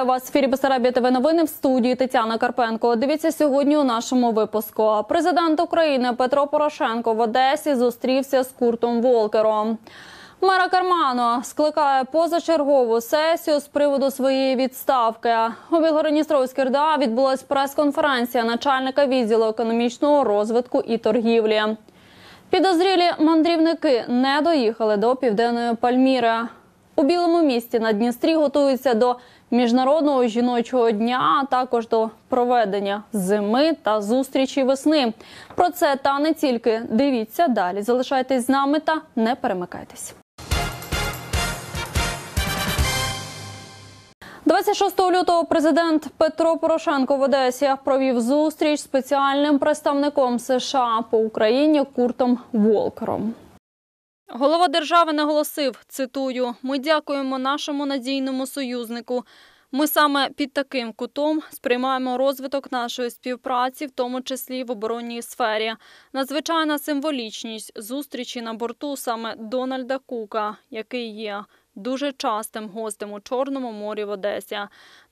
Вітаю вас в ефірі Бесарабія ТВ новини в студії Тетяна Карпенко. Дивіться сьогодні у нашому випуску. Президент України Петро Порошенко в Одесі зустрівся з Куртом Волкером. Мера Кармано скликає позачергову сесію з приводу своєї відставки. У Білгородністровській РДА відбулась прес-конференція начальника відділу економічного розвитку і торгівлі. Підозрілі мандрівники не доїхали до південної Пальміри. У Білому місті на Дністрі готуються до міжнародного жіночого дня, а також до проведення зими та зустрічі весни. Про це та не тільки дивіться далі. Залишайтесь з нами та не перемикайтесь. 26 лютого президент Петро Порошенко в Одесі провів зустріч з спеціальним представником США по Україні Куртом Волкером. Голова держави наголосив: цитую: ми дякуємо нашому надійному союзнику. Ми саме під таким кутом сприймаємо розвиток нашої співпраці, в тому числі в оборонній сфері. Надзвичайна символічність зустрічі на борту саме Дональда Кука, який є дуже частим гостем у Чорному морі в Одесі.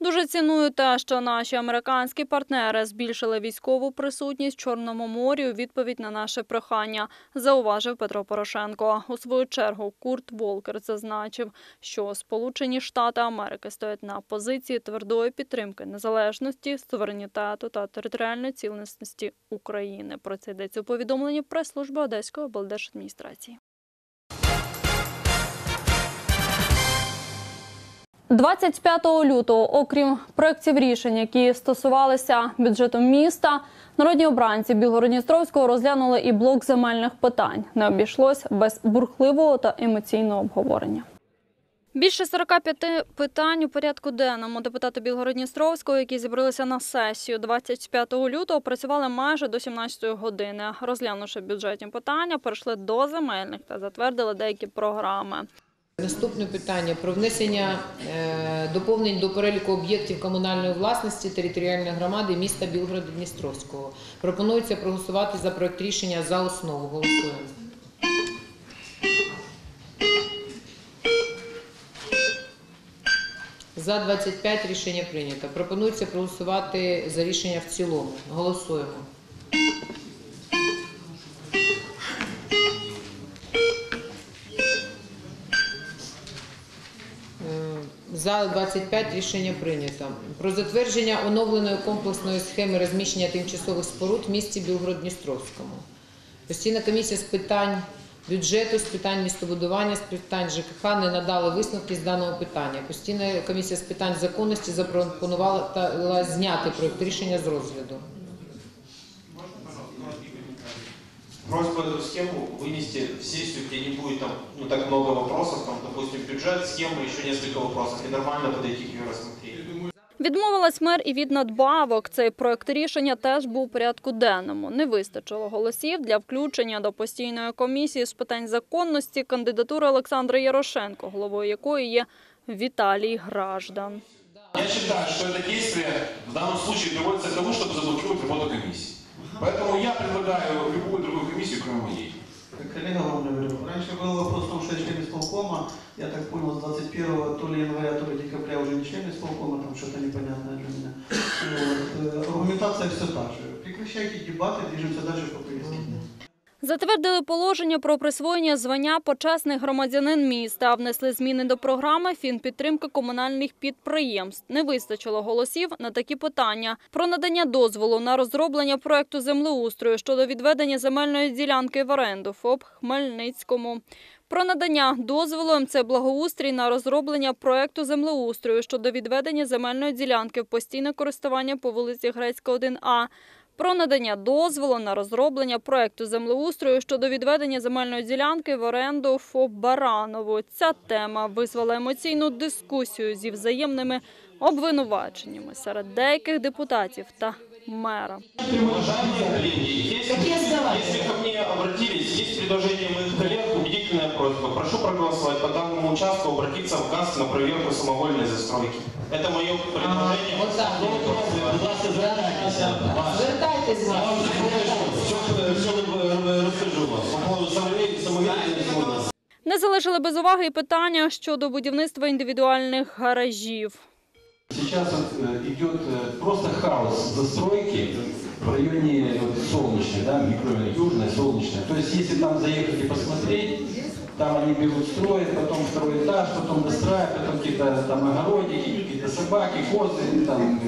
Дуже ціную те, що наші американські партнери збільшили військову присутність в Чорному морі у відповідь на наше прохання, зауважив Петро Порошенко. У свою чергу Курт Волкер зазначив, що Сполучені Штати Америки стоять на позиції твердої підтримки незалежності, суверенітету та територіальної цілісності України. Про це йдеться у повідомленні прес-служби Одеської облдержадміністрації. 25 лютого, окрім проєктів рішень, які стосувалися бюджету міста, народні обранці Білгородністровського розглянули і блок земельних питань. Не обійшлось без бурхливого та емоційного обговорення. Більше 45 питань у порядку денному депутати Білгородністровського, які зібралися на сесію 25 лютого, працювали майже до 17 години. Розглянувши бюджетні питання, перейшли до земельних та затвердили деякі програми. Наступне питання про внесення е, доповнень до переліку об'єктів комунальної власності територіальної громади міста Білгорода-Дністровського. Пропонується проголосувати за проект рішення за основу. Голосуємо. За 25 рішення прийнято. Пропонується проголосувати за рішення в цілому. Голосуємо. За 25 рішення прийнято. Про затвердження оновленої комплексної схеми розміщення тимчасових споруд в місті Білгород-Дністровському. Постійна комісія з питань бюджету, з питань містобудування, з питань ЖКХ не надала висновки з даного питання. Постійна комісія з питань законності запропонувала зняти проєкт рішення з розгляду. Просьба эту схему вынести в сессию, где не будет там ну, так много вопросов, там, допустим, бюджет, схема, еще несколько вопросов, и нормально подойти к ее рассмотрению. Відмовилась мер і від надбавок. Цей проект рішення теж був у порядку денному. Не вистачило голосів для включення до постійної комісії з питань законності кандидатури Олександра Ярошенко, головою якої є Віталій Граждан. Я считаю, что это действие в данном случае приводится к тому, чтобы заблокировать работу комиссии. Поэтому я предлагаю любую другую комиссию, кроме моей. Коллега вам говорю, раньше был вопрос о том, что я член исполкома, я так понял, с 21 то ли января, то ли декабря уже не член исполкома, там что-то непонятное для меня. Вот. Э, Аргументация все та же. Прекращайте дебаты, движемся дальше по повестке. дня. Затвердили положення про присвоєння звання почесний громадянин міста. Внесли зміни до програми фінпідтримки комунальних підприємств. Не вистачило голосів на такі питання: про надання дозволу на розроблення проекту землеустрою щодо відведення земельної ділянки в оренду ФОП Хмельницькому. Про надання дозволу МЦ «Благоустрій» на розроблення проекту землеустрою щодо відведення земельної ділянки в постійне користування по вулиці Грецька, 1А. Про надання дозволу на розроблення проекту землеустрою щодо відведення земельної ділянки в оренду ФОП Баранову. Ця тема визвала емоційну дискусію зі взаємними обвинуваченнями серед деяких депутатів та мера. Если, ко мне обратились, есть предложение моих коллег, убедительная просьба. Прошу проголосовать по данному участку, обратиться в ГАС на проверку самовольной застройки. Это мое предложение. Звертайтесь, Я вам будь все, все розкажу вам по поводу самовільної самовільної Не залишили без уваги і питання щодо будівництва індивідуальних гаражів. Сейчас вот, э, идет э, просто хаос застройки в районе вот, Солнечной, да, микрорайон Южной, Солнечной. То есть если там заехать и посмотреть, там они берут, строят, потом второй этаж, потом достраивают, потом какие-то там огородики, какие-то собаки, козы, там,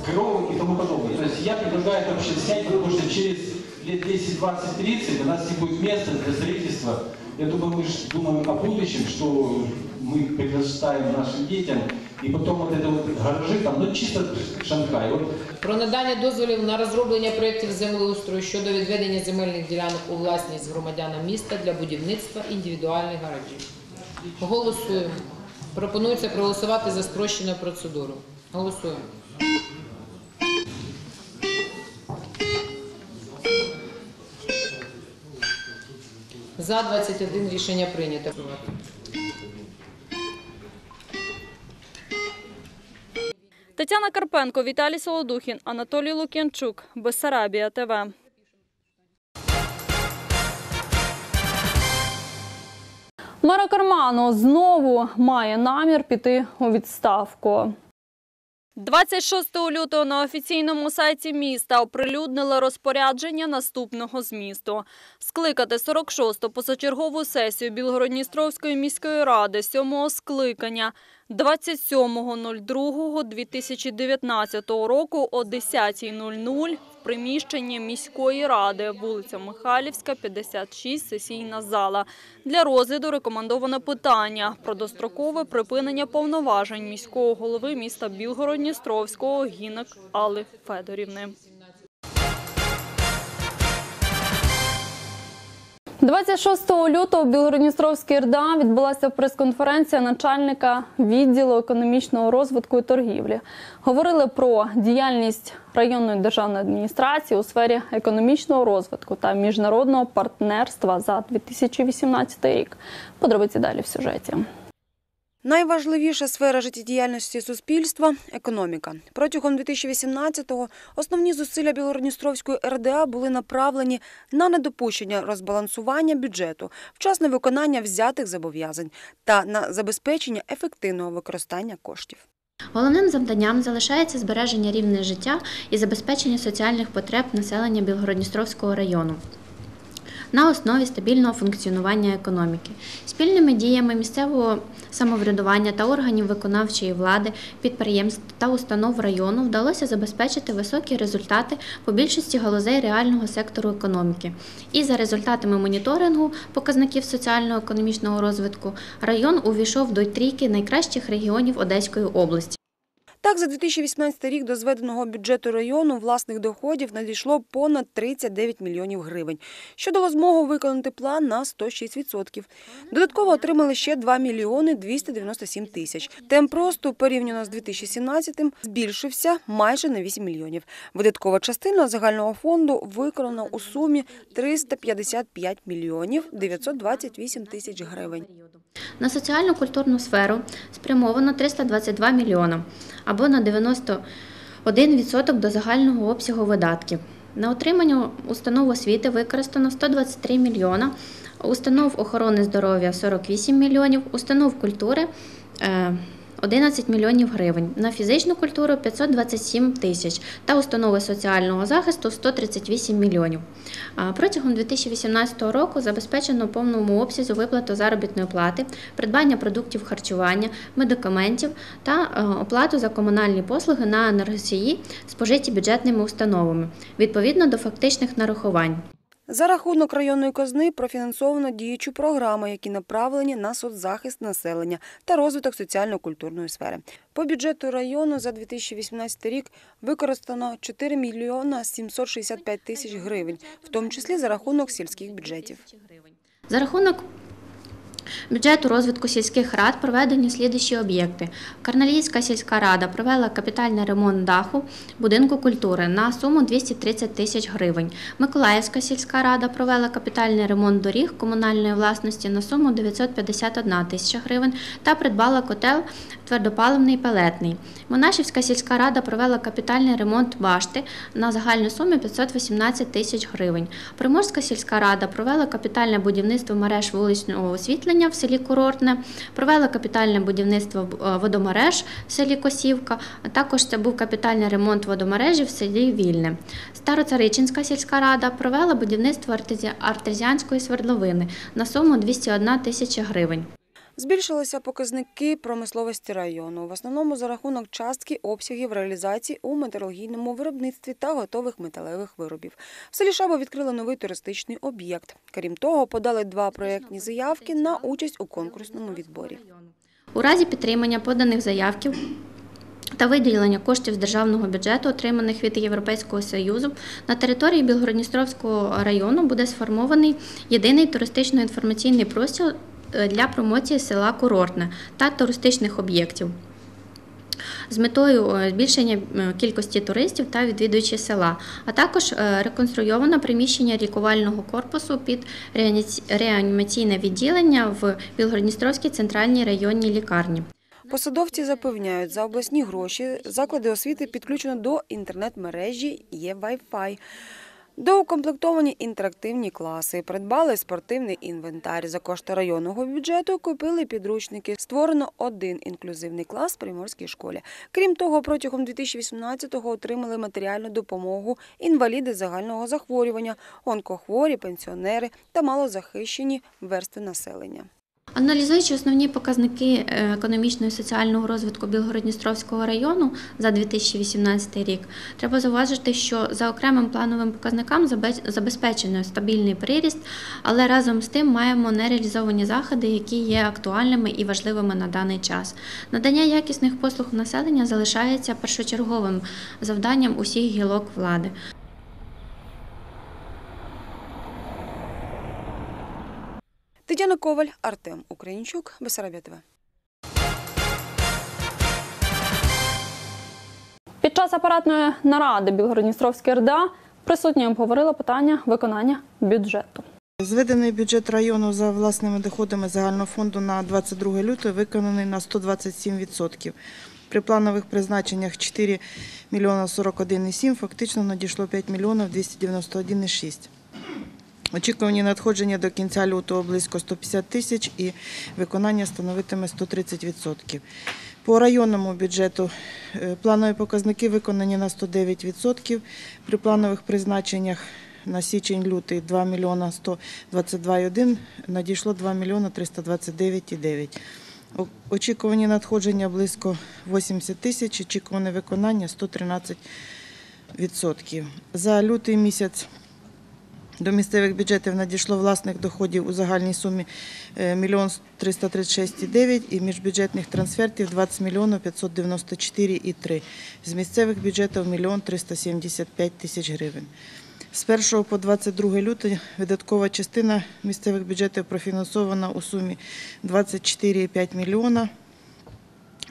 э, коровы и тому подобное. То есть я предлагаю это вообще снять, потому что через лет 10, 20, 30 у нас не будет места для строительства. Я думаю, мы же думаем о будущем, что мы предоставим нашим детям, и потом вот это вот гаражи там, ну чисто Шанхай. Вот Про надання дозволів на розроблення проєктів землеустрою щодо відведення земельних ділянок у власність громадянам міста для будівництва індивідуальних гаражів. Голосуємо. Пропонується проголосувати за спрощеною процедурою. Голосуємо. За 21 рішення прийнято. Тетяна Карпенко, Віталій Солодухін, Анатолій Лук'янчук, Бессарабія ТВ. Мера Карману знову має намір піти у відставку. 26 лютого на офіційному сайті міста оприлюднили розпорядження наступного змісту. Скликати 46-ту позачергову сесію Білгородністровської міської ради 7-го скликання 27.02.2019 року о 10.00 в приміщенні міської ради, вулиця Михайлівська, 56, сесійна зала. Для розгляду рекомендоване питання про дострокове припинення повноважень міського голови міста Білгород-Дністровського Гінок Алли Федорівни. 26 лютого в Білгородністровській РДА відбулася прес-конференція начальника відділу економічного розвитку і торгівлі. Говорили про діяльність районної державної адміністрації у сфері економічного розвитку та міжнародного партнерства за 2018 рік. Подробиці далі в сюжеті. Найважливіша сфера життєдіяльності суспільства економіка. Протягом 2018-го основні зусилля Білгородністровської РДА були направлені на недопущення розбалансування бюджету, вчасне виконання взятих зобов'язань та на забезпечення ефективного використання коштів. Головним завданням залишається збереження рівня життя і забезпечення соціальних потреб населення Білгородністровського району. На основі стабільного функціонування економіки, спільними діями місцевого самоврядування та органів виконавчої влади, підприємств та установ району вдалося забезпечити високі результати по більшості галузей реального сектору економіки. І за результатами моніторингу показників соціально-економічного розвитку район увійшов до трійки найкращих регіонів Одеської області. Так, за 2018 рік до зведеного бюджету району власних доходів надійшло понад 39 мільйонів гривень, що дало змогу виконати план на 106%. Додатково отримали ще 2 мільйони 297 тисяч. Темп росту порівняно з 2017-м збільшився майже на 8 мільйонів. Видаткова частина загального фонду виконана у сумі 355 мільйонів 928 тисяч гривень. На соціально-культурну сферу спрямовано 322 мільйона або на 91% до загального обсягу видатків. На отримання установ освіти використано 123 мільйона, установ охорони здоров'я 48 мільйонів, установ культури е, 11 мільйонів гривень, на фізичну культуру 527 тисяч та установи соціального захисту 138 мільйонів. Протягом 2018 року забезпечено повному обсязі виплату заробітної плати, придбання продуктів харчування, медикаментів та е, оплату за комунальні послуги на енергосії, спожиті бюджетними установами, відповідно до фактичних нарахувань. За рахунок районної казни профінансовано діючі програми, які направлені на соцзахист населення та розвиток соціально-культурної сфери. По бюджету району за 2018 рік використано 4 мільйона 765 тисяч гривень, в тому числі за рахунок сільських бюджетів. За рахунок бюджету розвитку сільських рад проведені слідчі об'єкти. Карналійська сільська рада провела капітальний ремонт даху будинку культури на суму 230 тисяч гривень. Миколаївська сільська рада провела капітальний ремонт доріг комунальної власності на суму 951 тисяча гривень та придбала котел твердопаливний пелетний. Монашівська сільська рада провела капітальний ремонт башти на загальну суму 518 тисяч гривень. Приморська сільська рада провела капітальне будівництво мереж вуличного освітлення в селі Курортне, провела капітальне будівництво е, водомереж в селі Косівка, а також це був капітальний ремонт водомережі в селі Вільне. Староцаричинська сільська рада провела будівництво артезіанської свердловини на суму 201 тисяча гривень. Збільшилися показники промисловості району, в основному за рахунок частки обсягів реалізації у металургійному виробництві та готових металевих виробів. В селі Шабо відкрили новий туристичний об'єкт. Крім того, подали два проєктні заявки на участь у конкурсному відборі. У разі підтримання поданих заявків та виділення коштів з державного бюджету, отриманих від Європейського Союзу, на території Білгородністровського району буде сформований єдиний туристично-інформаційний простір для промоції села Курортне та туристичних об'єктів. З метою е, збільшення е, кількості туристів та відвідувачів села, а також е, реконструйовано приміщення лікувального корпусу під реанімаційне відділення в Білгородністровській центральній районній лікарні. Посадовці запевняють, за обласні гроші заклади освіти підключено до інтернет-мережі є Wi-Fi. Доукомплектовані інтерактивні класи, придбали спортивний інвентар. За кошти районного бюджету купили підручники. Створено один інклюзивний клас в приморській школі. Крім того, протягом 2018-го отримали матеріальну допомогу інваліди загального захворювання, онкохворі, пенсіонери та малозахищені верстви населення. Аналізуючи основні показники е, економічного і соціального розвитку Білгородністровського району за 2018 рік, треба зауважити, що за окремим плановим показникам забезпечено стабільний приріст, але разом з тим маємо нереалізовані заходи, які є актуальними і важливими на даний час. Надання якісних послуг населення залишається першочерговим завданням усіх гілок влади. Тетяна Коваль, Артем Українчук, Бесарабія Під час апаратної наради Білгородністровської РДА присутні обговорили питання виконання бюджету. Зведений бюджет району за власними доходами загального фонду на 22 лютого виконаний на 127%. При планових призначеннях 4 мільйона 41,7, фактично надійшло 5 мільйонів 291,6. Очікувані надходження до кінця лютого близько 150 тисяч і виконання становитиме 130%. По районному бюджету е, планові показники виконані на 109%. При планових призначеннях на січень-лютий 2 мільйона 122,1, надійшло 2 мільйона 329,9. Очікувані надходження близько 80 тисяч, очікуване виконання 113%. За лютий місяць до місцевих бюджетів надійшло власних доходів у загальній сумі е, 1 336,9 і міжбюджетних трансфертів 20 мільйонів 594,3. З місцевих бюджетів 1 375 тисяч гривень. З 1 по 22 лютого видаткова частина місцевих бюджетів профінансована у сумі 24,5 мільйона.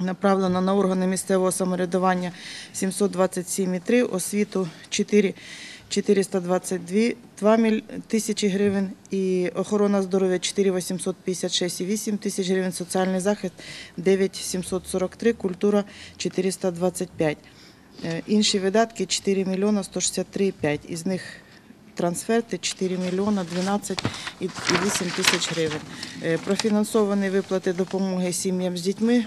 Направлено на органи місцевого самоврядування 727,3, освіту 4 422 2 міль- тисячі гривень і охорона здоров'я 4 856,8 тисяч гривень, соціальний захист 9 743, культура 425. Е, Інші видатки 4 мільйона 163,5. Із них трансферти 4 мільйона 12 і 8 тисяч гривень. Е, Профінансовані виплати допомоги сім'ям з дітьми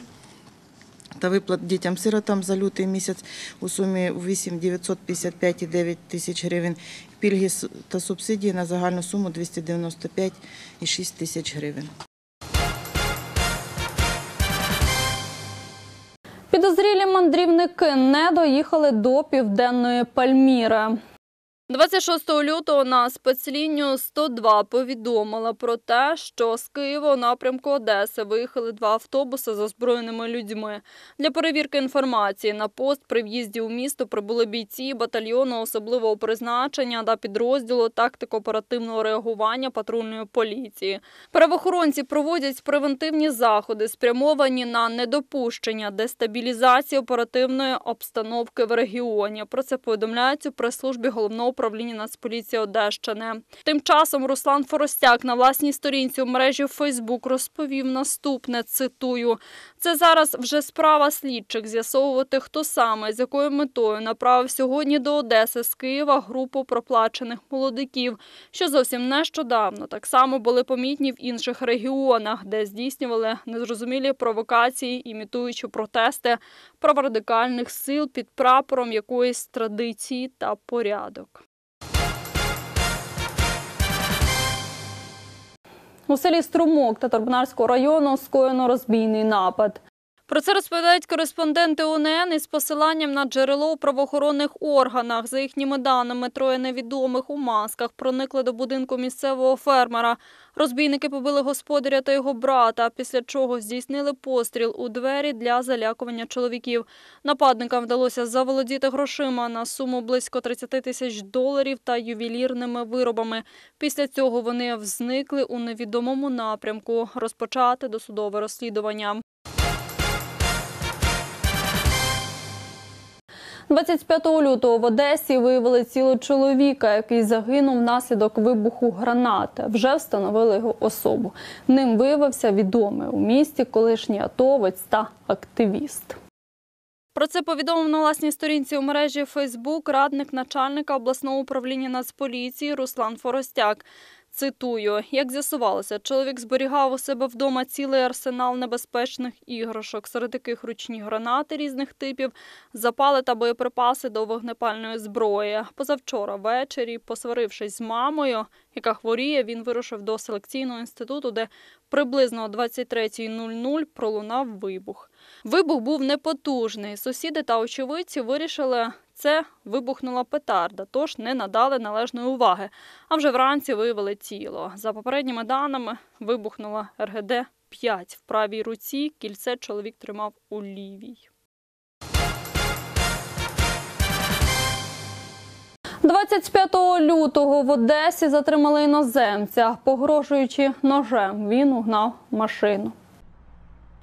та виплат дітям-сиротам за лютий місяць у сумі 8 955,9 тисяч гривень. Пільги та субсидії на загальну суму 295,6 тисяч гривень. Підозрілі мандрівники не доїхали до південної Пальміри. 26 лютого на спецлінію 102 повідомила про те, що з Києва у напрямку Одеси виїхали два автобуси з озброєними людьми. Для перевірки інформації на пост при в'їзді у місто прибули бійці батальйону особливого призначення та підрозділу тактико-оперативного реагування патрульної поліції. Правоохоронці проводять превентивні заходи, спрямовані на недопущення дестабілізації оперативної обстановки в регіоні. Про це повідомляють у прес-службі головного управління Нацполіції Одещини. Тим часом Руслан Форостяк на власній сторінці у мережі Фейсбук розповів наступне. Цитую: це зараз вже справа слідчих з'ясовувати, хто саме з якою метою направив сьогодні до Одеси з Києва групу проплачених молодиків, що зовсім нещодавно так само були помітні в інших регіонах, де здійснювали незрозумілі провокації, імітуючи протести праворадикальних сил під прапором якоїсь традиції та порядок. У селі Струмок Татарбунарського району скоєно розбійний напад. Про це розповідають кореспонденти УНН із посиланням на джерело у правоохоронних органах. За їхніми даними, троє невідомих у масках проникли до будинку місцевого фермера. Розбійники побили господаря та його брата, після чого здійснили постріл у двері для залякування чоловіків. Нападникам вдалося заволодіти грошима на суму близько 30 тисяч доларів та ювелірними виробами. Після цього вони зникли у невідомому напрямку. Розпочати досудове розслідування. 25 лютого в Одесі виявили тіло чоловіка, який загинув внаслідок вибуху гранати. Вже встановили його особу. Ним виявився відомий у місті колишній атовець та активіст. Про це повідомив на власній сторінці у мережі Фейсбук радник начальника обласного управління Нацполіції Руслан Форостяк. Цитую, як з'ясувалося, чоловік зберігав у себе вдома цілий арсенал небезпечних іграшок, серед яких ручні гранати різних типів, запали та боєприпаси до вогнепальної зброї. Позавчора ввечері, посварившись з мамою, яка хворіє, він вирушив до селекційного інституту, де приблизно о 23.00 пролунав вибух. Вибух був непотужний. Сусіди та очевидці вирішили, це вибухнула петарда, тож не надали належної уваги. А вже вранці виявили тіло. За попередніми даними, вибухнула РГД-5 в правій руці. Кільце чоловік тримав у лівій. 25 лютого в Одесі затримали іноземця. Погрожуючи ножем, він угнав машину.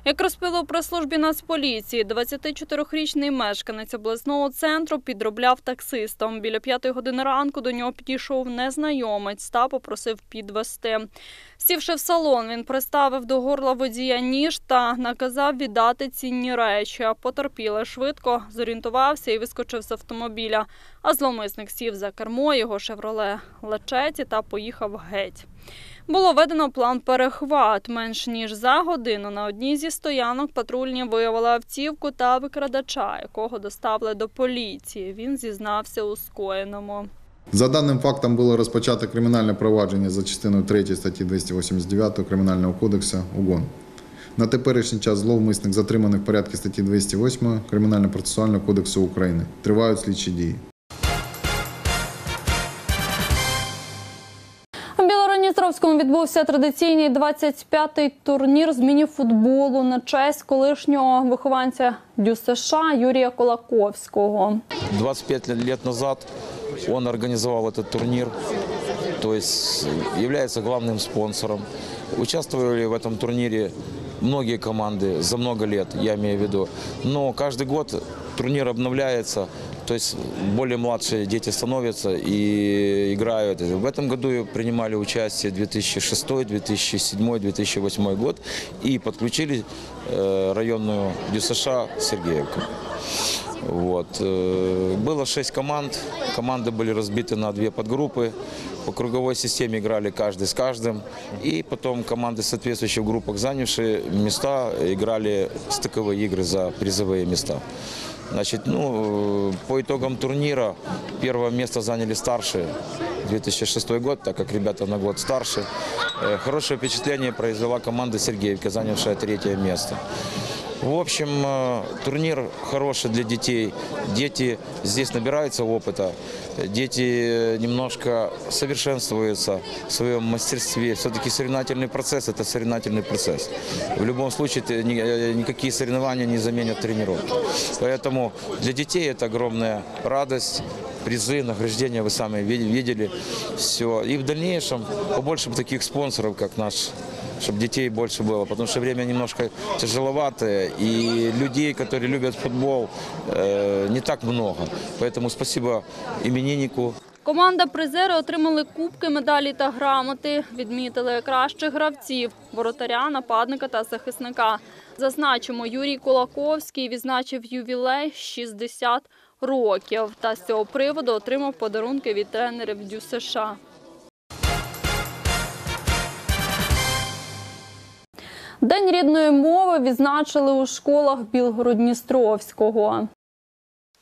Як розповіло при службі Нацполіції, 24-річний мешканець обласного центру підробляв таксистом. Біля п'ятої години ранку до нього підійшов незнайомець та попросив підвести. Сівши в салон, він приставив до горла водія ніж та наказав віддати цінні речі. Потерпілий швидко зорієнтувався і вискочив з автомобіля. А зловмисник сів за кермо його шевроле лечеті та поїхав геть. Було введено план перехват. Менш ніж за годину на одній зі стоянок патрульні виявили автівку та викрадача, якого доставили до поліції. Він зізнався у скоєному. За даним фактом було розпочато кримінальне провадження за частиною 3 статті 289 Кримінального кодексу УГОН. На теперішній час зловмисник затриманий в порядку статті 208 Кримінально-процесуального кодексу України. Тривають слідчі дії. відбувся традиційний 25-й турнір з міні-футболу на честь колишнього вихованця Дю США Юрія Колаковського. 25 лет назад он организовал этот турнир, то есть является главным спонсором. Участвовали в этом турнире многие команды за много лет, я имею в виду. Но каждый год турнир обновляется, То есть более младшие дети становятся и играют. В этом году принимали участие 2006, 2007, 2008 год и подключили э, районную ДЮСШ Сергеевку. Вот. э, Было шесть команд. Команды были разбиты на две подгруппы. По круговой системе играли каждый с каждым. И потом команды, соответствующие в группах, занявшие места, играли стыковые игры за призовые места. Значит, ну, э, по итогам турнира первое место заняли старшие. 2006 год, так как ребята на год старше. Э, Хорошее впечатление произвела команда Сергеевка, занявшая третье место. В общем, э, турнир хороший для детей. Дети здесь набираются опыта. Дети э, немножко совершенствуются в своем мастерстве. Все-таки соревновательный процесс – это соревновательный процесс. В любом случае ты- ни- э, никакие соревнования не заменят тренировки. Поэтому для детей это огромная радость, призы, награждения, вы сами ви- видели. Все. И в дальнейшем побольше бы таких спонсоров, как наш чтобы детей больше было, потому что время немножко тяжеловатое, и людей, которые любят футбол, э, не так много. Поэтому спасибо имениннику. Команда призери отримали кубки, медалі та грамоти. Відмітили кращих гравців – воротаря, нападника та захисника. Зазначимо, Юрій Кулаковський відзначив ювілей 60 років та з цього приводу отримав подарунки від тренерів Дю День рідної мови відзначили у школах Білгород-Дністровського.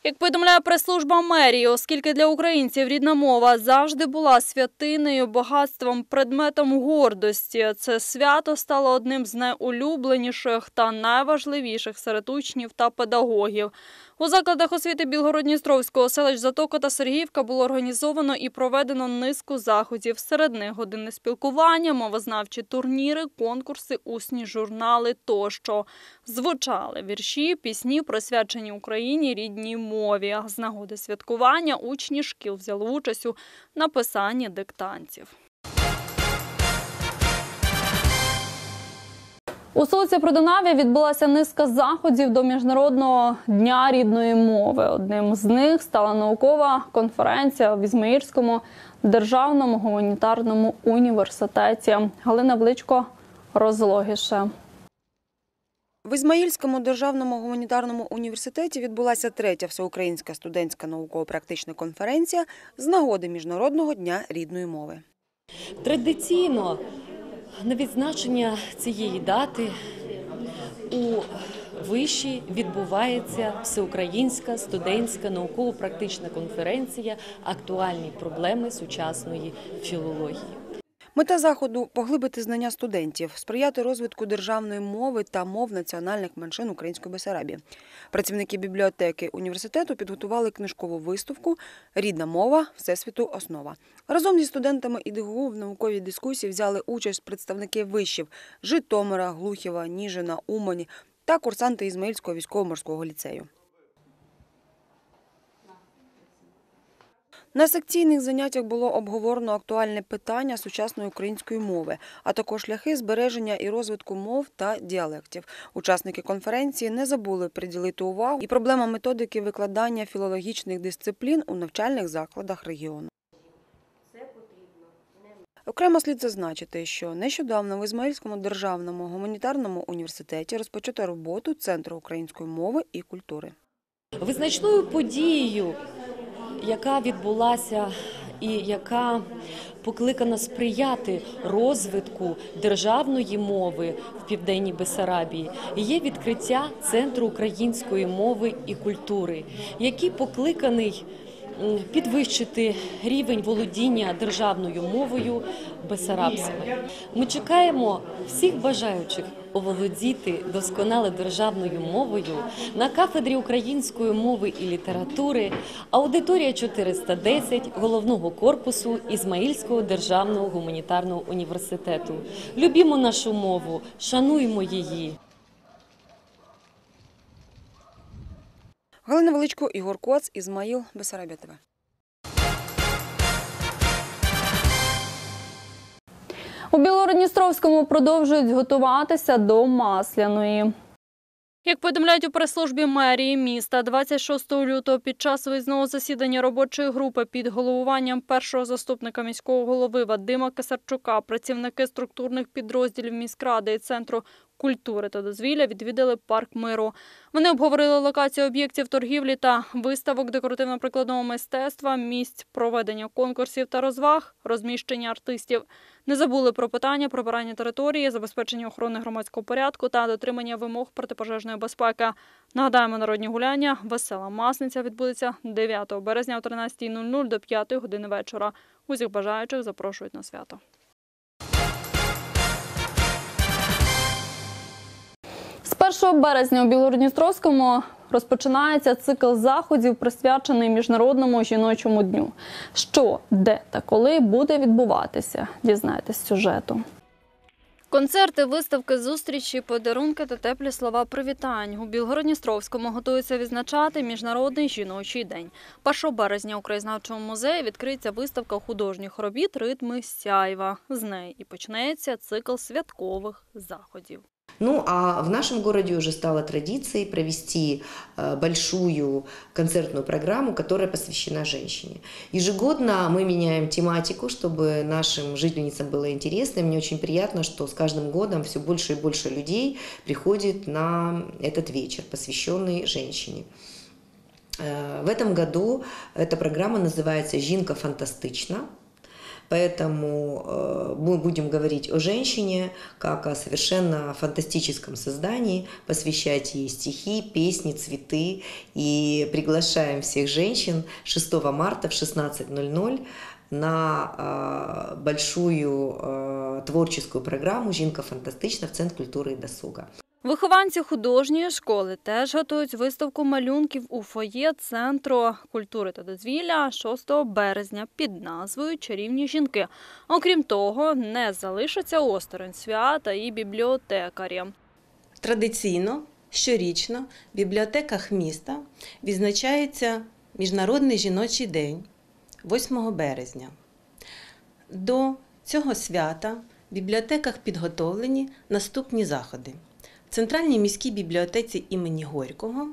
Як повідомляє прес-служба мерії, оскільки для українців рідна мова завжди була святиною, багатством, предметом гордості, це свято стало одним з найулюбленіших та найважливіших серед учнів та педагогів. У закладах освіти Білгород-Дністровського, селищ Затока та Сергіївка було організовано і проведено низку заходів. Серед них години спілкування, мовознавчі турніри, конкурси, усні журнали тощо. Звучали вірші, пісні, присвячені Україні рідній мові. З нагоди святкування учні шкіл взяли участь у написанні диктантів. У столиці Придонав'я відбулася низка заходів до Міжнародного дня рідної мови. Одним з них стала наукова конференція в Ізмаїльському державному гуманітарному університеті. Галина Вличко розлогіше. В Ізмаїльському державному гуманітарному університеті відбулася третя всеукраїнська студентська науково-практична конференція з нагоди Міжнародного дня рідної мови. Традиційно на відзначення цієї дати у виші відбувається всеукраїнська студентська науково-практична конференція Актуальні проблеми сучасної філології. Мета заходу поглибити знання студентів, сприяти розвитку державної мови та мов національних меншин Української Бесарабії. Працівники бібліотеки університету підготували книжкову виставку Рідна мова Всесвіту основа. Разом зі студентами ІДГУ в науковій дискусії взяли участь представники вишів Житомира, Глухєва, Ніжина, Умані та курсанти Ізмаїльського військово-морського ліцею. На секційних заняттях було обговорено актуальне питання сучасної української мови, а також шляхи збереження і розвитку мов та діалектів. Учасники конференції не забули приділити увагу і проблемам методики викладання філологічних дисциплін у навчальних закладах регіону. Окремо слід зазначити, що нещодавно в Ізмаїльському державному гуманітарному університеті розпочато роботу Центру української мови і культури. Визначною подією, яка відбулася і яка покликана сприяти розвитку державної мови в південній Бесарабії, є відкриття Центру української мови і культури, який покликаний підвищити рівень володіння державною мовою бесарабцями. Ми чекаємо всіх бажаючих оволодіти досконало державною мовою на кафедрі української мови і літератури, аудиторія 410 головного корпусу Ізмаїльського державного гуманітарного університету. Любімо нашу мову, шануємо її. Галина Величко, Ігор Коц, Ізмаїл, Бесарабія. У Білородністровському продовжують готуватися до Масляної. Як повідомляють у прес-службі мерії міста, 26 лютого під час виїзного засідання робочої групи під головуванням першого заступника міського голови Вадима Кисарчука працівники структурних підрозділів міськради і центру культури та дозвілля відвідали парк миру. Вони обговорили локацію об'єктів торгівлі та виставок декоративно-прикладного мистецтва, місць проведення конкурсів та розваг, розміщення артистів. Не забули про питання прибирання території, забезпечення охорони громадського порядку та дотримання вимог протипожежної безпеки. Нагадаємо, народні гуляння «Весела масниця» відбудеться 9 березня о 13.00 до 5 години вечора. Усіх бажаючих запрошують на свято. 1 березня у Білгородністровському розпочинається цикл заходів, присвячений Міжнародному жіночому дню. Що, де та коли буде відбуватися, дізнайтесь з сюжету. Концерти, виставки, зустрічі, подарунки та теплі слова привітань. У Білгородністровському готуються відзначати Міжнародний жіночий день. 1 березня у краєзнавчому музеї відкриється виставка художніх робіт «Ритми Сяйва». З неї і почнеться цикл святкових заходів. Ну а в нашем городе уже стало традицией провести э, большую концертную программу, которая посвящена женщине. Ежегодно мы меняем тематику, чтобы нашим жительницам было интересно. И мне очень приятно, что с каждым годом все больше и больше людей приходит на этот вечер, посвященный женщине. Э, В этом году эта программа называется «Жинка фантастична». Поэтому э, мы будем говорить о женщине как о совершенно фантастическом создании, посвящать ей стихи, песни, цветы. И приглашаем всех женщин 6 марта в 16.00 на э, большую э, творческую программу «Жинка фантастична» в Центр культуры и досуга. Вихованці художньої школи теж готують виставку малюнків у фоє Центру культури та дозвілля 6 березня під назвою Чарівні жінки. Окрім того, не залишаться осторонь свята і бібліотекарі. Традиційно, щорічно в бібліотеках міста відзначається Міжнародний жіночий день 8 березня. До цього свята в бібліотеках підготовлені наступні заходи. В Центральній міській бібліотеці імені Горького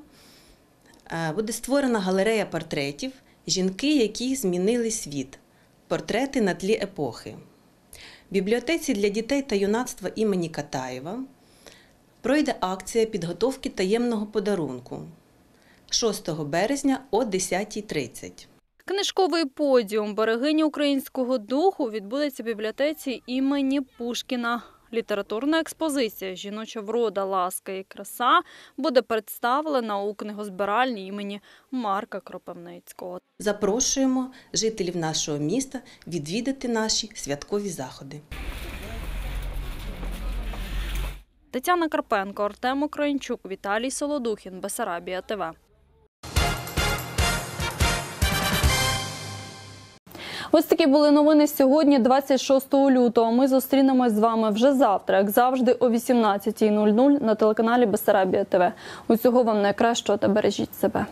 е, буде створена галерея портретів жінки, які змінили світ. Портрети на тлі епохи. В бібліотеці для дітей та юнацтва імені Катаєва пройде акція підготовки таємного подарунку 6 березня о 10.30. Книжковий подіум берегині українського духу відбудеться в бібліотеці імені Пушкіна. Літературна експозиція Жіноча врода, ласка і краса буде представлена у книгозбиральні імені Марка Кропивницького. Запрошуємо жителів нашого міста відвідати наші святкові заходи. Тетяна Карпенко, Артем Українчук, Віталій Солодухін, Бесарабія ТВ. Ось такі були новини сьогодні, 26 лютого. Ми зустрінемось з вами вже завтра, як завжди, о 18.00 на телеканалі Бесарабія ТВ. Усього вам найкращого та бережіть себе.